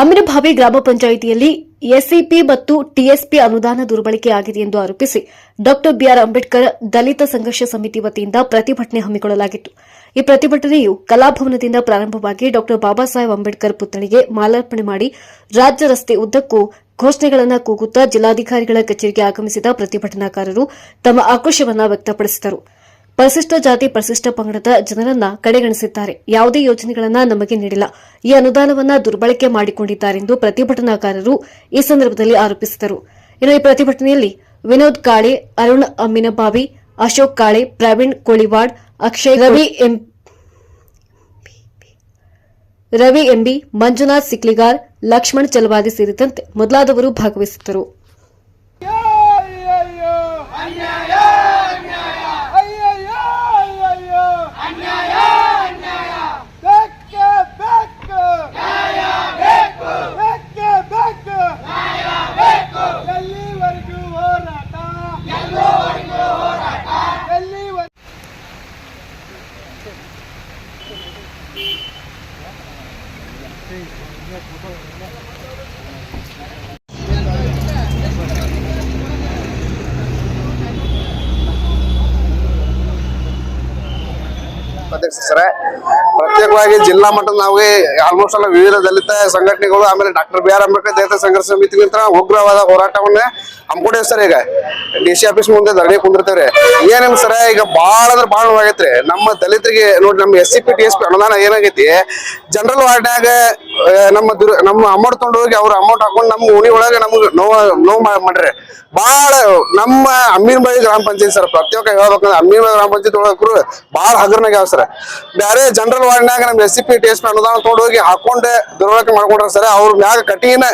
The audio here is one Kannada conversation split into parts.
ಅಮೀರಭಾವಿ ಗ್ರಾಮ ಪಂಚಾಯಿತಿಯಲ್ಲಿ ಎಸ್ಸಿಪಿ ಮತ್ತು ಟಿಎಸ್ಪಿ ಅನುದಾನ ದುರ್ಬಳಕೆಯಾಗಿದೆ ಎಂದು ಆರೋಪಿಸಿ ಡಾ ಬಿಆರ್ ಅಂಬೇಡ್ಕರ್ ದಲಿತ ಸಂಘರ್ಷ ಸಮಿತಿ ವತಿಯಿಂದ ಪ್ರತಿಭಟನೆ ಹಮ್ಮಿಕೊಳ್ಳಲಾಗಿತ್ತು. ಈ ಪ್ರತಿಭಟನೆಯು ಕಲಾಭವನದಿಂದ ಪ್ರಾರಂಭವಾಗಿ ಡಾ ಬಾಬಾ ಸಾಹೇಬ್ ಅಂಬೇಡ್ಕರ್ ಪುತ್ಥಳಿಗೆ ಮಾಲಾರ್ಪಣೆ ಮಾಡಿ ರಾಜ್ಯ ರಸ್ತೆ ಉದ್ದಕ್ಕೂ ಘೋಷಣೆಗಳನ್ನು ಕೂಗುತ್ತಾ ಜಿಲ್ಲಾಧಿಕಾರಿಗಳ ಕಚೇರಿಗೆ ಆಗಮಿಸಿದ ಪ್ರತಿಭಟನಾಕಾರರು ತಮ್ಮ ಆಕ್ರೋಶವನ್ನು ವ್ಯಕ್ತಪಡಿಸಿದರು. ಪರಿಶಿಷ್ಟ ಜಾತಿ, ಪರಿಶಿಷ್ಟ ಪಂಗಡದ ಜನರನ್ನ ಕಡೆಗಣಿಸಿದ್ದಾರೆ. ಯಾವುದೇ ಯೋಜನೆಗಳನ್ನ ನಮಗೆ ನೀಡಿಲ್ಲ. ಈ ಅನುದಾನವನ್ನ ದುರ್ಬಳಕೆ ಮಾಡಿಕೊಂಡಿದ್ದಾರೆಂದು ಪ್ರತಿಭಟನಾಕಾರರು ಈ ಸಂದರ್ಭದಲ್ಲಿ ಆರೋಪಿಸಿದರು. ಇನ್ನು ಈ ಪ್ರತಿಭಟನೆಯಲ್ಲಿ Vinod Kale, Arun Amminabhavi, Ashok Kale, Praveen Koliwad, Akshay Ravi M Ravi M B, Manjunath Sikligar, Lakshman Chalavadi ಸೇರಿದಂತೆ ಮೊದಲಾದವರು ಭಾಗವಹಿಸಿದ್ದರು ಅಯ್ಯಯ್ಯೋ ಅನ್ಯಾಯ ಅನ್ಯಾಯ ಅಯ್ಯಯ್ಯೋ ಅಯ್ಯಯ್ಯೋ ಅನ್ಯಾಯ ಅನ್ಯಾಯ ಬೇಕೇ ಬೇಕು ನ್ಯಾಯ ಬೇಕು ಬೇಕೇ ಬೇಕು ನ್ಯಾಯ ಬೇಕು ಎಲ್ಲಿವರೆಗೂ ಹೋರಾಟ ಎಲ್ಲೋವರೆಗೂ ಹೋರಾಟ ಎಲ್ಲಿವರೆಗೂ ಸರ ಪ್ರತ್ಯೇಕವಾಗಿ ಜಿಲ್ಲಾ ಮಟ್ಟದ ನಾವು ಆಲ್ಮೋಸ್ಟ್ ಎಲ್ಲ ವಿವಿಧ ದಲಿತ ಸಂಘಟನೆಗಳು, ಆಮೇಲೆ ಡಾಕ್ಟರ್ ಬಿ ಆರ್ ಅಂಬೇಡ್ಕರ್ ದಲಿತ ಸಂಘರ್ಷ ಸಮಿತಿ ಅಂತ ಉಗ್ರವಾದ ಹೋರಾಟವನ್ನ ಹಮ್ಮಿಕೊಂಡಿವಿ ಸರ್ ಈಗ. ಡಿ ಸಿ ಆಫೀಸ್ ಮುಂದೆ ಧರಣಿ ಕುಂದಿರ್ತೇವ್ರಿ. ಏನೇನು ಸರ, ಈಗ ಭಾಳ ಅಂದ್ರೆ ಭಾಳ ಆಗೈತ್ರಿ. ನಮ್ಮ ದಲಿತರಿಗೆ, ನೋಡಿ ನಮ್ಮ S C P T S P ಅನುದಾನ ಏನಾಗೈತಿ ಜನರಲ್ ವಾರ್ಡ್ನ್ಯಾಗ ನಮ್ಮ ದುರ್, ನಮ್ಮ ಅಮೌಂಟ್ ತೊಗೊಂಡು ಹೋಗಿ ಅವ್ರ ಅಮೌಂಟ್ ಹಾಕೊಂಡು ನಮ್ಮ ಉಣಿ ಒಳಗೆ ನಮ್ಗೆ ನೋವು ನೋವು ಮಾಡ್ರಿ. ಭಾಳ, ನಮ್ಮ ಅಮೀನ್ಬಾಯಿ ಗ್ರಾಮ ಪಂಚಾಯತ್ ಸರ್ ಪ್ರತ್ಯೇಕ ಹೇಳ್ಬೇಕಂದ್ರೆ ಅಮೀನ್ಬಾಯಿ ಗ್ರಾಮ ಪಂಚಾಯತ್ ಒಳಗರು ಭಾಳ ಹಗರ್ನಾಗ ಯಾವ ಸರ್. ಬೇರೆ ಜನರಲ್ ವಾರ್ಡ್ನಾಗ ನಮ್ಮ S C P T S P ಅನುದಾನ ತಗೊಂಡು ಹೋಗಿ ಹಾಕೊಂಡೆ ದುರ್ಬಳಕೆ ಮಾಡ್ಕೊಂಡ್ರ ಸರ್, ಅವ್ರ ಮ್ಯಾಗ ಕಠಿಣ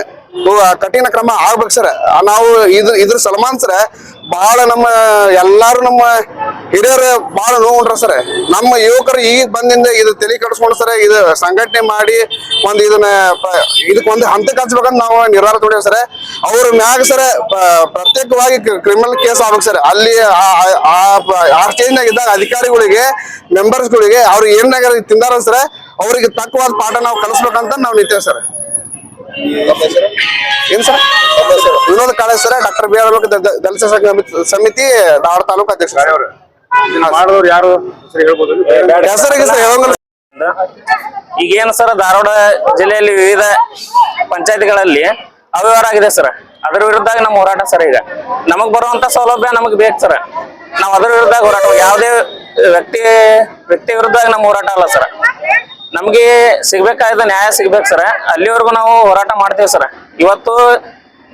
ಕಠಿಣ ಕ್ರಮ ಆಗ್ಬೇಕು ಸರ್. ನಾವು ಇದ್ರ ಇದ್ರ ಸಲ್ಮಾನ್ ಸರ್ ಬಹಳ ನಮ್ಮ ಎಲ್ಲಾರು ನಮ್ಮ ಹಿರಿಯರು ಬಹಳ ನೋವುಂಡ್ರ ಸರ್, ನಮ್ಮ ಯುವಕರು ಈಗ ಬಂದಿಂದ ಇದು ತಲೆ ಕೆಡಿಸ್ಕೊಂಡು ಸರ್, ಇದು ಸಂಘಟನೆ ಮಾಡಿ ಒಂದು ಇದನ್ನ ಪ- ಇದಕ್ಕೆ ಒಂದು ಹಂತಕ್ಕೆ ಹಚ್ಬೇಕಂತ ನಾವು ನಿರ್ಧಾರ ತೊಗೊಂಡೇವೆ ಸರ್. ಅವ್ರ ಮ್ಯಾಗ ಸರ್ ಪ್ರತ್ಯೇಕವಾಗಿ ಕ್ರಿಮಿನಲ್ ಕೇಸ್ ಆಗ್ಬೇಕು ಸರ್. ಅಲ್ಲಿ ಆ- ಸ್ಟೇಜ್ನಾಗ ಇದ್ದಾಗ ಅಧಿಕಾರಿಗಳಿಗೆ ಮೆಂಬರ್ಸ್ಗಳಿಗೆ ಅವ್ರು ಏನಾಗ ತಿಂದಾರ ಸರ್, ಅವ್ರಿಗೆ ತಕ್ಕವಾದ ಪಾಠ ನಾವು ಕಲಿಸ್ಬೇಕಂತ ನಾವು ನಿಂತೇವೆ ಸರ್. ಏನ್ sir? Vinod Kale sir, doctor B R ದಲಿತ ಸಮಿತಿ, ಧಾರವಾಡ ತಾಲೂಕು ಅಧ್ಯಕ್ಷ ಮಾಡಿದವ್ರು ಯಾರು? ಹೇಳ್ಬೋದು. ಹೇಳಂಗಿಲ್ಲ. ಈಗೇನು ಸರ್ ಧಾರವಾಡ ಜಿಲ್ಲೆಯಲ್ಲಿ ವಿವಿಧ ಪಂಚಾಯತ್ಗಳಲ್ಲಿ ಅವ್ಯವಹಾರ ಆಗಿದೆ ಸರ್. ಅದ್ರ ವಿರುದ್ಧ ನಮ್ಮ ಹೋರಾಟ ಸರ್ ಈಗ. ನಮಗ್ ಬರುವಂತ ಸೌಲಭ್ಯ ನಮಗ್ ಬೇಕು ಸರ್. ನಾವು ಅದ್ರ ವಿರುದ್ಧ ಹೋರಾಟ ಯಾವುದೇ ವ್ಯಕ್ತಿ ವ್ಯಕ್ತಿ ವಿರುದ್ಧ ನಮ್ಮ ಹೋರಾಟ ಅಲ್ಲ ಸರ್. ನಮ್ಗೆ ಸಿಗ್ಬೇಕಾದ ನ್ಯಾಯ ಸಿಗ್ಬೇಕು ಸರ್. ಅಲ್ಲಿವರೆಗೂ ನಾವು ಹೋರಾಟ ಮಾಡ್ತೇವೆ ಸರ್. ಇವತ್ತು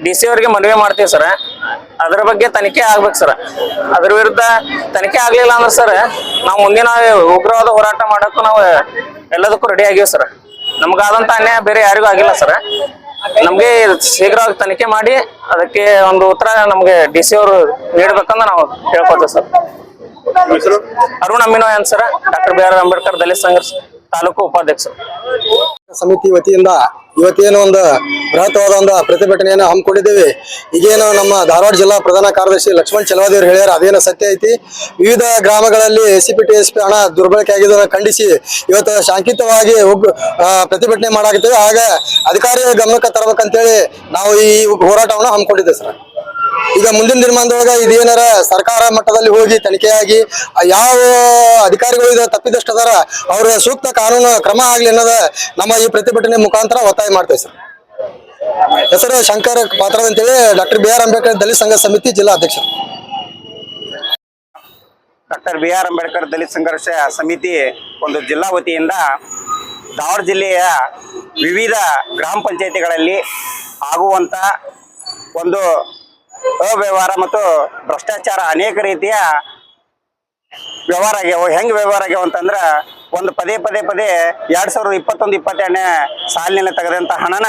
ಡಿ ಸಿ ಅವರಿಗೆ ಮನವಿ ಮಾಡ್ತೀವಿ ಸರ್. ಅದ್ರ ಬಗ್ಗೆ ತನಿಖೆ ಆಗ್ಬೇಕು ಸರ್. ಅದ್ರ ವಿರುದ್ಧ ತನಿಖೆ ಆಗ್ಲಿಲ್ಲ ಅಂದ್ರೆ ಸರ್, ನಾವು ಮುಂದಿನ ಉಗ್ರವಾದ ಹೋರಾಟ ಮಾಡಕ್ಕೂ ನಾವು ಎಲ್ಲದಕ್ಕೂ ರೆಡಿ ಆಗಿವಿ ಸರ್. ನಮ್ಗಾದಂತ ಅನ್ಯಾಯ ಬೇರೆ ಯಾರಿಗೂ ಆಗಿಲ್ಲ ಸರ್. ನಮ್ಗೆ ಶೀಘ್ರವಾಗಿ ತನಿಖೆ ಮಾಡಿ ಅದಕ್ಕೆ ಒಂದು ಉತ್ತರ ನಮ್ಗೆ ಡಿ ಸಿ ಅವರು ನೀಡ್ಬೇಕಂತ ನಾವು ಕೇಳ್ಕೊತೀವಿ ಸರ್. ಅರುಣ್ ಅಮ್ಮಿನೋ ಏನ್ sir, doctor B R Ambedkar ದಲಿತ ಸಂಘರ್ಷ ತಾಲೂಕು ಉಪಾಧ್ಯಕ್ಷರು. ಸಮಿತಿ ವತಿಯಿಂದ ಇವತ್ತೇನು ಒಂದು ಬೃಹತ್ವಾದ ಒಂದು ಪ್ರತಿಭಟನೆಯನ್ನು ಹಮ್ಮಿಕೊಂಡಿದ್ದೇವೆ ಈಗೇನು ನಮ್ಮ ಧಾರವಾಡ ಜಿಲ್ಲಾ ಪ್ರಧಾನ ಕಾರ್ಯದರ್ಶಿ ಲಕ್ಷ್ಮಣ್ ಚಲವಾದಿಯವರು ಹೇಳ್ಯಾರ, ಅದೇನು ಸತ್ಯ ಐತಿ. ವಿವಿಧ ಗ್ರಾಮಗಳಲ್ಲಿ C P T S P ಹಣ ದುರ್ಬಳಕೆ ಆಗಿದ್ದನ್ನು ಖಂಡಿಸಿ ಇವತ್ತು ಶಾಂತಿಯುತವಾಗಿ ಪ್ರತಿಭಟನೆ ಮಾಡಾಕತ್ತೇವೆ. ಆಗ ಅಧಿಕಾರಿ ಗಮನಕ್ಕೆ ತರಬೇಕಂತೇಳಿ ನಾವು ಈ ಹೋರಾಟವನ್ನು ಹಮ್ಮಿಕೊಂಡಿದ್ದೇವೆ ಸರ್. ಈಗ ಮುಂದಿನ ದಿನಮಾನದೊಳಗ ಇದೇನಾರ ಸರ್ಕಾರ ಮಟ್ಟದಲ್ಲಿ ಹೋಗಿ ತನಿಖೆಯಾಗಿ ಯಾವ ಅಧಿಕಾರಿಗಳು ಇದ ತಪ್ಪಿದಷ್ಟು ಅದಾರ, ಅವ್ರ ಸೂಕ್ತ ಕಾನೂನು ಕ್ರಮ ಆಗ್ಲಿ ಅನ್ನೋದ ನಮ್ಮ ಈ ಪ್ರತಿಭಟನೆ ಮುಖಾಂತರ ಒತ್ತಾಯ ಮಾಡ್ತೇವೆ ಸರ್. ಹೆಸರು ಶಂಕರ್ ಪಾತ್ರ ಅಂತೇಳಿ ಡಾಕ್ಟರ್ ಬಿ ಆರ್ ಅಂಬೇಡ್ಕರ್ ದಲಿತ ಸಂಘ ಸಮಿತಿ ಜಿಲ್ಲಾ ಅಧ್ಯಕ್ಷ ಡಾಕ್ಟರ್ ಬಿ ಆರ್ ಅಂಬೇಡ್ಕರ್ ದಲಿತ ಸಂಘರ್ಷ ಸಮಿತಿ ಒಂದು ಜಿಲ್ಲಾ ವತಿಯಿಂದ ಧಾರವಾಡ ಜಿಲ್ಲೆಯ ವಿವಿಧ ಗ್ರಾಮ ಪಂಚಾಯಿತಿಗಳಲ್ಲಿ ಆಗುವಂತ ಒಂದು ಅವ್ಯವಹಾರ ಮತ್ತು ಭ್ರಷ್ಟಾಚಾರ ಅನೇಕ ರೀತಿಯ ವ್ಯವಹಾರ ಆಗ್ಯಾವ. ಹೆಂಗೆ ವ್ಯವಹಾರ ಆಗ್ಯಾವ ಅಂತಂದ್ರ ಒಂದು ಪದೇ ಪದೇ ಪದೇ ಎರಡ್ ಸಾವಿರದ ಇಪ್ಪತ್ತೊಂದು ಇಪ್ಪತ್ತೆರಡನೇ ಸಾಲಿನಲ್ಲಿ ತೆಗೆದಂತ ಹಣನ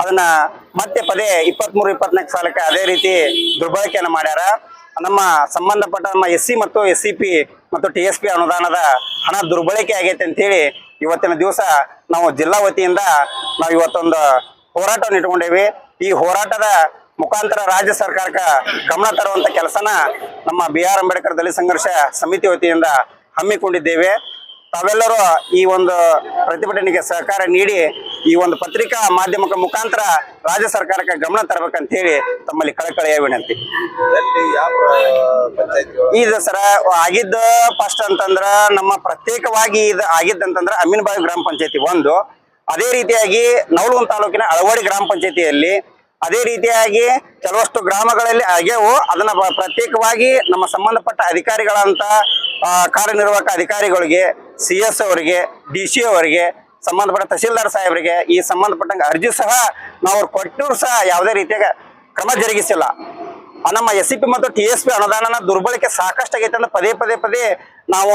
ಅದನ್ನ ಮತ್ತೆ ಪದೇ ಇಪ್ಪತ್ಮೂರು, ಇಪ್ಪತ್ನಾಲ್ಕು ಸಾಲಕ್ಕೆ ಅದೇ ರೀತಿ ದುರ್ಬಳಕೆಯನ್ನು ಮಾಡ್ಯಾರ. ನಮ್ಮ ಸಂಬಂಧಪಟ್ಟ ನಮ್ಮ ಎಸ್ ಸಿ ಮತ್ತು ಎಸ್ ಸಿ ಪಿ ಮತ್ತು ಟಿ ಎಸ್ ಪಿ ಅನುದಾನದ ಹಣ ದುರ್ಬಳಕೆ ಆಗೈತೆ ಅಂತೇಳಿ ಇವತ್ತಿನ ದಿವಸ ನಾವು ಜಿಲ್ಲಾ ವತಿಯಿಂದ ನಾವು ಇವತ್ತೊಂದು ಹೋರಾಟವನ್ನು ಇಟ್ಕೊಂಡೇವಿ. ಈ ಹೋರಾಟದ ಮುಖಾಂತರ ರಾಜ್ಯ ಸರ್ಕಾರಕ್ಕೆ ಗಮನ ತರುವಂತ ಕೆಲಸನ ನಮ್ಮ ಬಿ ಆರ್ ಅಂಬೇಡ್ಕರ್ ದಲಿತ ಸಂಘರ್ಷ ಸಮಿತಿ ವತಿಯಿಂದ ಹಮ್ಮಿಕೊಂಡಿದ್ದೇವೆ. ತಾವೆಲ್ಲರೂ ಈ ಒಂದು ಪ್ರತಿಭಟನೆಗೆ ಸಹಕಾರ ನೀಡಿ ಈ ಒಂದು ಪತ್ರಿಕಾ ಮಾಧ್ಯಮಕ ಮುಖಾಂತರ ರಾಜ್ಯ ಸರ್ಕಾರಕ್ಕೆ ಗಮನ ತರಬೇಕಂತ ಹೇಳಿ ತಮ್ಮಲ್ಲಿ ಕಳಕಳಿಯ ವಿನಂತಿ. ಇದು ಸರ ಆಗಿದ್ದ ಫಸ್ಟ್ ಅಂತಂದ್ರ ನಮ್ಮ ಪ್ರತ್ಯೇಕವಾಗಿ ಇದು ಆಗಿದ್ದಂತಂದ್ರ ಅಮೀನ್ಬಾಯಿ ಗ್ರಾಮ ಪಂಚಾಯತಿ ಒಂದು. ಅದೇ ರೀತಿಯಾಗಿ ನವಲಗುಂದ ತಾಲೂಕಿನ ಅಳವಡಿ ಗ್ರಾಮ ಪಂಚಾಯತಿಯಲ್ಲಿ ಅದೇ ರೀತಿಯಾಗಿ ಕೆಲವಷ್ಟು ಗ್ರಾಮಗಳಲ್ಲಿ ಆಗ್ಯವು. ಅದನ್ನ ಪ್ರತ್ಯೇಕವಾಗಿ ನಮ್ಮ ಸಂಬಂಧಪಟ್ಟ ಅಧಿಕಾರಿಗಳಂತ ಕಾರ್ಯನಿರ್ವಾಹಕ ಅಧಿಕಾರಿಗಳಿಗೆ ಸಿ ಎಸ್ ಅವರಿಗೆ ಡಿ ಸಿ ಅವರಿಗೆ ಸಂಬಂಧಪಟ್ಟ ತಹಸೀಲ್ದಾರ್ ಸಾಹೇಬರಿಗೆ ಈ ಸಂಬಂಧಪಟ್ಟಂಗೆ ಅರ್ಜಿ ಸಹ ನಾವು ಅವ್ರು ಕೊಟ್ಟರು ಸಹ ಯಾವುದೇ ರೀತಿಯಾಗ ಕ್ರಮ ಜರುಗಿಸಿಲ್ಲ. ನಮ್ಮ ಎಸ್ ಸಿ ಪಿ ಮತ್ತು ಟಿ ಎಸ್ ಪಿ ಅನುದಾನನ ದುರ್ಬಳಕೆ ಸಾಕಷ್ಟು ಆಗೈತೆ ಅಂತ ಪದೇ ಪದೇ ಪದೇ ನಾವು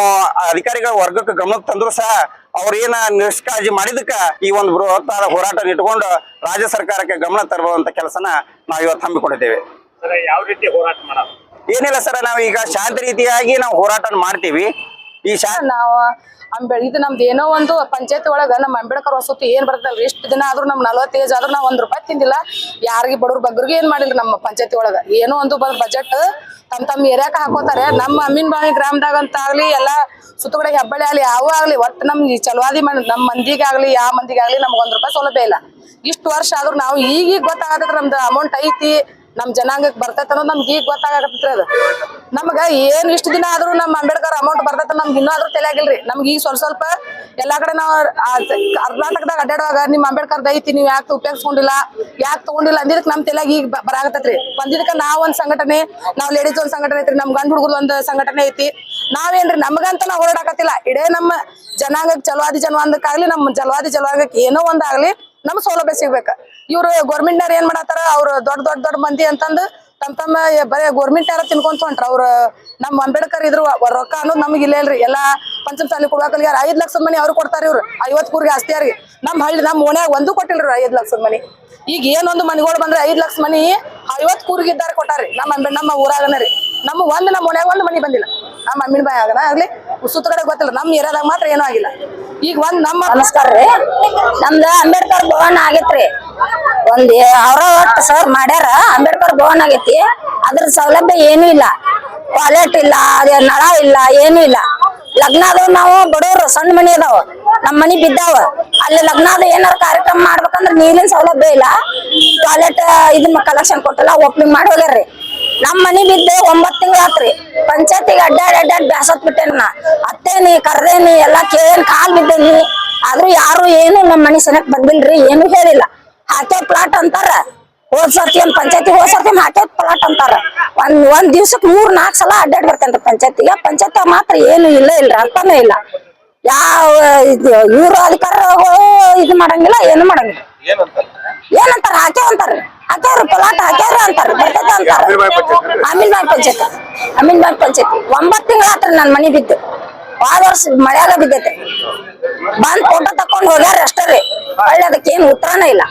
ಅಧಿಕಾರಿಗಳ ವರ್ಗಕ್ಕೆ ಗಮನಕ್ಕೆ ತಂದ್ರು ಸಹ ಅವ್ರೇನ ನಿಷ್ಕಾಳಜಿ ಮಾಡಿದಕ್ಕ ಈ ಒಂದು ಬೃಹತ್ತಾದ ಹೋರಾಟ ಇಟ್ಕೊಂಡು ರಾಜ್ಯ ಸರ್ಕಾರಕ್ಕೆ ಗಮನ ತರುವಂತ ಕೆಲಸನ ನಾವು ಇವತ್ತು ಹಮ್ಮಿಕೊಂಡಿದ್ದೇವೆ. ಸರ್ ಯಾವ ರೀತಿ ಹೋರಾಟ ಮಾಡೋದು? ಏನಿಲ್ಲ ಸರ್ ನಾವು ಈಗ ಶಾಂತ ರೀತಿಯಾಗಿ ನಾವು ಹೋರಾಟ ಮಾಡ್ತೀವಿ. ಈ ಶಾ ನಾವು ಅಂಬೆ ಇದು ನಮ್ದು ಏನೋ ಒಂದು ಪಂಚಾಯತ್ ಒಳಗ ನಮ್ಮ ಅಂಬೇಡ್ಕರ್ ವಸತಿ ಏನ್ ಬರ್ತಲ್ರಿ ಇಷ್ಟು ದಿನ ಆದ್ರೂ ನಮ್ ನಲ್ವತ್ತು ಏಜ್ ಆದ್ರೂ ನಾವ್ ಒಂದ್ ರೂಪಾಯಿ ತಿಂದಿಲ್ಲ. ಯಾರಿಗೆ ಬಡವ್ರ ಬಗ್ಗರಿಗೆ ಏನ್ ಮಾಡಿಲ್ಲ ನಮ್ಮ ಪಂಚಾಯತಿ ಒಳಗ? ಏನೋ ಒಂದು ಬಜೆಟ್ ತಮ್ ತಮ್ಮ ಏರಿಯಾಕ ಹಾಕೋತಾರೆ. ನಮ್ಮ ಅಮ್ಮಿನ ಬಾಣಿ ಗ್ರಾಮದಾಗ ಅಂತ ಆಗ್ಲಿ, ಎಲ್ಲಾ ಸುತ್ತಕಡೆ ಹೆಬ್ಬಳ್ಳಿ ಆಗ್ಲಿ, ಯಾವ ಆಗ್ಲಿ, ಒಟ್ಟು ನಮ್ ಈ ಚಲವಾದಿ ಮನ್ ನಮ್ಮ ಮಂದಿಗಾಗ್ಲಿ ಯಾವ ಮಂದಿಗಾಗ್ಲಿ ನಮ್ಗೆ ಒಂದ್ ರೂಪಾಯಿ ಸೌಲಭ್ಯ ಇಲ್ಲ. ಇಷ್ಟು ವರ್ಷ ಆದ್ರೂ ನಾವು ಈಗೀಗ ಗೊತ್ತಾಗತ್ತ ನಮ್ದು ಅಮೌಂಟ್ ಐತಿ. ನಮ್ ಜನಾಂಗಕ್ಕೆ ಬರ್ತೈತೆ ಅನ್ನೋದು ನಮ್ಗೆ ಈಗ ಗೊತ್ತಾಗತ್ತೆ ಅದು. ನಮ್ಗ ಏನ್ ಇಷ್ಟ ದಿನ ಆದ್ರೂ ನಮ್ಮ ಅಂಬೇಡ್ಕರ್ ಅಮೌಂಟ್ ಬರ್ತೈತೆ ನಮ್ಗೆ ಇನ್ನೂ ಆದ್ರೂ ತಲೆಯಾಗಿಲ್ರಿ ನಮ್ಗೆ ಈಗ ಸ್ವಲ್ಪ ಸ್ವಲ್ಪ ಎಲ್ಲಾ ಕಡೆ ನಾವು ಕರ್ನಾಟಕದಾಗ ಅಡ್ಡಾಡುವಾಗ ನಿಮ್ ಅಂಬೇಡ್ಕರ್ ಐತಿ, ನೀವ್ ಯಾಕೆ ಉಪಯೋಗಿಸ್ಕೊಂಡಿಲ್ಲ, ಯಾಕೆ ತಗೊಂಡಿಲ್ಲ ಅಂದಿದ್ದಕ್ಕೆ ನಮ್ ತಲೆಯಾಗ ಈಗ ಬರಾಗತ್ತೈತ್ರಿ ಬಂದಿದ್ದಕ್ಕೆ ನಾವ್ ಒಂದ್ ಸಂಘಟನೆ, ನಾವ್ ಲೇಡೀಸ್ ಒಂದ್ ಸಂಘಟನೆ ಐತ್ರಿ, ನಮ್ ಗಂಡ್ ಹುಡುಗರು ಒಂದ್ ಸಂಘಟನೆ ಐತಿ. ನಾವೇನ್ರಿ, ನಮ್ಗಂತ ನಾವ್ ಹೋರಾಡಕತ್ತಿಲ್ಲ. ಇಡೇ ನಮ್ಮ ಜನಾಂಗಕ್ಕೆ ಚಲವಾದಿ ಜನಾಂಗಕ್ಕಾಗ್ಲಿ ನಮ್ಮ ಜಲವಾದಿ ಜಲವಾಂಗಕ್ಕೆ ಏನೋ ಒಂದಾಗ್ಲಿ ನಮ್ ಸೌಲಭ್ಯ ಸಿಗ್ಬೇಕ. ಇವ್ರು ಗೌರ್ಮೆಂಟ್ನವ್ರು ಏನ್ ಮಾಡತ್ತಾರ? ಅವ್ರು ದೊಡ್ಡ ದೊಡ್ಡ ದೊಡ್ಡ ಮಂದಿ ಅಂತಂದು ತಮ್ಮ ತಮ್ಮ ಬರೇ ಗೌರ್ಮೆಂಟ್ ಯಾರ ತಿನ್ಕೊಂತ ಹೊಂಟ್ರ ಅವ್ರ ನಮ್ಮ ಅಂಬೇಡ್ಕರ್ ಇದ್ರು ರೊಕ್ಕ ಅನ್ನೋದು ನಮ್ಗೆ ಇಲ್ಲ ಇಲ್ರಿ. ಎಲ್ಲಾ ಪಂಚಮಸಾಲಿ ಕೊಡ್ಬೇಕಲ್ಲಿ ಯಾರು ಐದ್ ಲಕ್ಷದ ಮನಿ ಅವ್ರು ಕೊಡ್ತಾರ ಇವ್ರು. ಐವತ್ ಕೂರ್ಗೆ ಆಸ್ತಿಯಾರಿಗೆ ನಮ್ಮ ಹಳ್ಳಿ ನಮ್ಮ ಓಣ್ಯಾಗ ಒಂದು ಕೊಟ್ಟಿಲ್ರಿ ಐದ್ ಲಕ್ಷದ ಮನಿ. ಈಗ ಏನೊಂದು ಮನಿಗಳು ಬಂದ್ರೆ ಐದ್ ಲಕ್ಷ ಮನಿ ಐವತ್ ಕೂರ್ಗೆ ಇದ್ದಾರೆ ಕೊಟ್ಟಾರಿ ನಮ್ಮ ಅಂಬೇಡ್, ನಮ್ಮ ಊರಾಗನ ರೀ. ನಮ್ಮ ಒಂದ್ ನಮ್ಮ ಓಣ್ಯಾಗ ಒಂದು ಮನಿ ಬಂದಿಲ್ಲ. ನಮ್ಮ ಅಮ್ಮಿನ ಬಾಯಿ ಆಗನ? ಆಗ್ಲಿ, ಸುತ್ತ ಕಡೆ ಗೊತ್ತಿಲ್ಲ. ನಮ್ಮ ಏರಿಯಾದಾಗ ಮಾತ್ರ ಏನೂ ಆಗಿಲ್ಲ. ಈಗ ಒಂದ್ ನಮ್ಮ ನಮಸ್ಕಾರ ರೀ ನಮ್ದ ಅಂಬೇಡ್ಕರ್ ಭವನ ಆಗೈತ್ರಿ. ಒಂದ್ ಅವ್ರ ಒಟ್ಟು ಸರ್ ಮಾಡ್ಯಾರ, ಅಂಬೇಡ್ಕರ್ ಭವನ್ ಆಗೈತಿ. ಅದ್ರ ಸೌಲಭ್ಯ ಏನೂ ಇಲ್ಲ. ಟಾಯ್ಲೆಟ್ ಇಲ್ಲ, ಅದೇ ನಳ ಇಲ್ಲ, ಏನೂ ಇಲ್ಲ. ಲಗ್ನ ಅದಾವ ನಾವು ಬಡವ್ರು, ಸಣ್ಣ ಮನಿ ಅದಾವ. ನಮ್ ಮನಿ ಬಿದ್ದಾವ. ಅಲ್ಲಿ ಲಗ್ನ ಅದ ಏನಾರ ಕಾರ್ಯಕ್ರಮ ಮಾಡ್ಬೇಕಂದ್ರ ನೀರಿನ ಸೌಲಭ್ಯ ಇಲ್ಲ. ಟಾಯ್ಲೆಟ್ ಇದನ್ನ ಕಲೆಕ್ಷನ್ ಕೊಟ್ಟಲ್ಲ ಓಪನಿಂಗ್ ಮಾಡಿ ಹೋಗ್ಯಾರ್ರಿ. ನಮ್ ಮನಿ ಬಿದ್ದು ಒಂಬತ್ ತಿಂಗಳ ಆತ್ರಿ. ಪಂಚಾಯತಿಗೆ ಅಡ್ಡಾಡಿ ಅಡ್ಡಾಡಿ ಬ್ಯಾಸತ್ ಬಿಟ್ಟೇನ ನಾ. ಅತ್ತೇನಿ, ಕರ್ದೇನಿ, ಎಲ್ಲಾ ಕೇಳೇನ್ ಕಾಲ್ ಬಿದ್ದೇನಿ. ಆದ್ರೂ ಯಾರು ಏನು ನಮ್ ಮನಿ ಸನಕ್ ಬಂದಿಲ್ರಿ, ಏನು ಹೇಳಿಲ್ಲ. ಹಾಕೆ ಪ್ಲಾಟ್ ಅಂತಾರ. ಹೋದ್ ಸರ್ತಿ ಒಂದ್ ಪಂಚಾಯತಿ ಹೋದ್ ಸರ್ತಿ ಹಾಕೆ ಪ್ಲಾಟ್ ಅಂತಾರ. ಒಂದ್ ಒಂದ್ ದಿವ್ಸಕ್ ಮೂರ್, ನಾಲ್ಕ್ ಸಲ ಅಡ್ಡಾಡ್ ಬರ್ತೇನ್ರಿ ಪಂಚಾಯತಿಗೆ. ಪಂಚಾಯತ್ ಮಾತ್ರ ಏನು ಇಲ್ಲ, ಇಲ್ರಿ, ಅರ್ಥನೇ ಇಲ್ಲ. ಯಾವ ಇವ್ರ ಅಧಿಕಾರಿಗಳು ಇದು ಮಾಡಂಗಿಲ್ಲ, ಏನು ಮಾಡಂಗಿಲ್ಲ. ಏನಂತಾರ? ಹಾಕ್ಯಾವ ಅಂತಾರ. ಹಾಕ್ಯಾವ್ರಿ ಪ್ಲಾಟ್ ಹಾಕ್ಯಾರ ಅಂತಾರ. ಬರ್ತೈತೆ ಅಂತಾರ. ಅಮೀನ್ ಬಾಗ್ ಪಂಚಾಯತ್. ಅಮೀನ್ ಬಾಗ್ ಪಂಚಾಯತಿ. ಒಂಬತ್ತು ತಿಂಗಳ ನನ್ನ ನನ್ ಮನಿ ಬಿದ್ದು. ಹೋದ ವರ್ಷ ಮಳೆಯಾಗ ಬಿದ್ದೈತೆ. ಬಂದ್ ಫೋಟೋ ತಕೊಂಡ್ ಹೋಗ್ಯಾರ ಅಷ್ಟೇ ರೀ. ಒಳ್ಳೆ ಅದಕ್ಕೆ ಏನು ಉತ್ತರನೇ ಇಲ್ಲ.